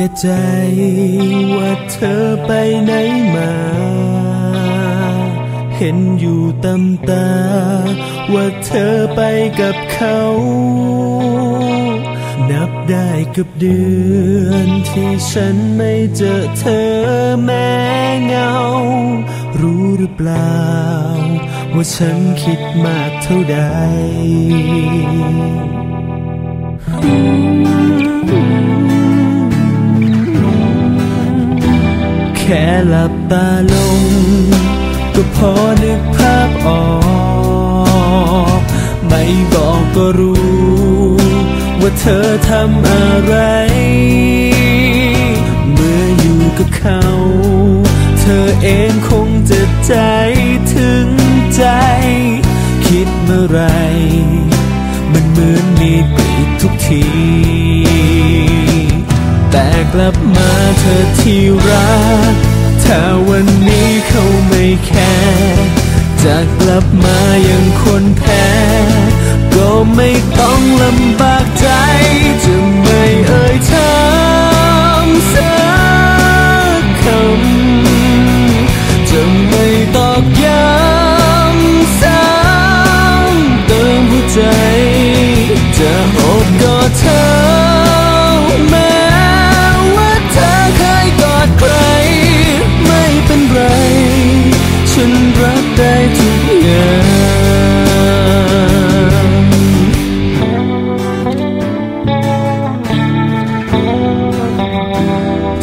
แก่ใจ ว่าเธอไปไหนมา เห็นอยู่ตำตา ว่าเธอไปกับเขา นับได้กับเดือนที่ฉันไม่เจอเธอแม้เงา รู้หรือเปล่า ว่าฉันคิดมากเท่าใด หลับตาลง ก็พอนึกภาพออก ไม่บอกก็รู้ ว่าเธอทำอะไร เมื่ออยู่กับเขา เธอเองคงจะใจถึงใจ คิดเมื่อไร มันเหมือนมีกรีดทุกทีแต่กลับมาเธอที่รัก ถ้าวันนี้เขาไม่แคร์จะกลับมาอย่างคนแพ้ ก็ไม่ต้องลำบากใจ จะไม่เอ่ยถามสักคำจะไม่ตอกย้ำ ได้ทุกอย่าง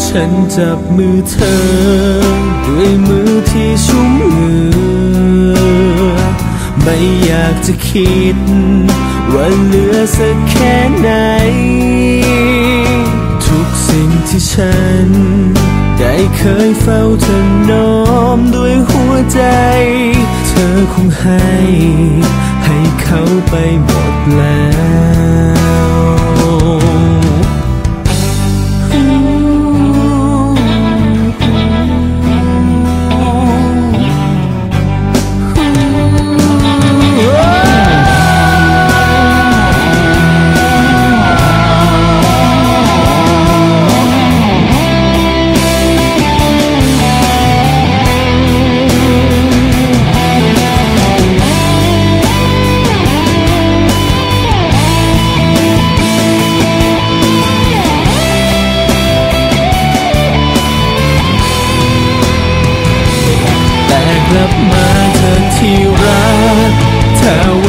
ฉันจับมือเธอ ด้วยมือที่ชุ่มเหงื่อไม่อยากจะคิด ว่าเหลือสักแค่ไหน ทุกสิ่งที่ฉัน ได้เคยเฝ้าเธอน้อมด้วยหัวใจ เธอคงให้ ให้เขาไปหมดแล้ว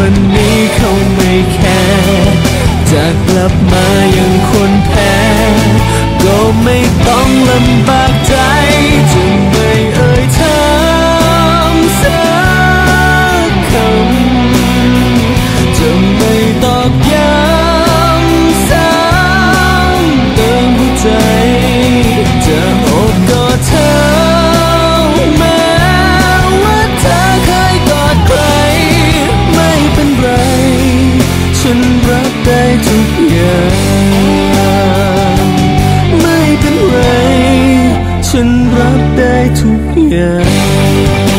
วันนี้เขาไม่แคร์จะกลับมา ทุกอย่างไม่เป็นไร ฉันรับได้ทุกอย่าง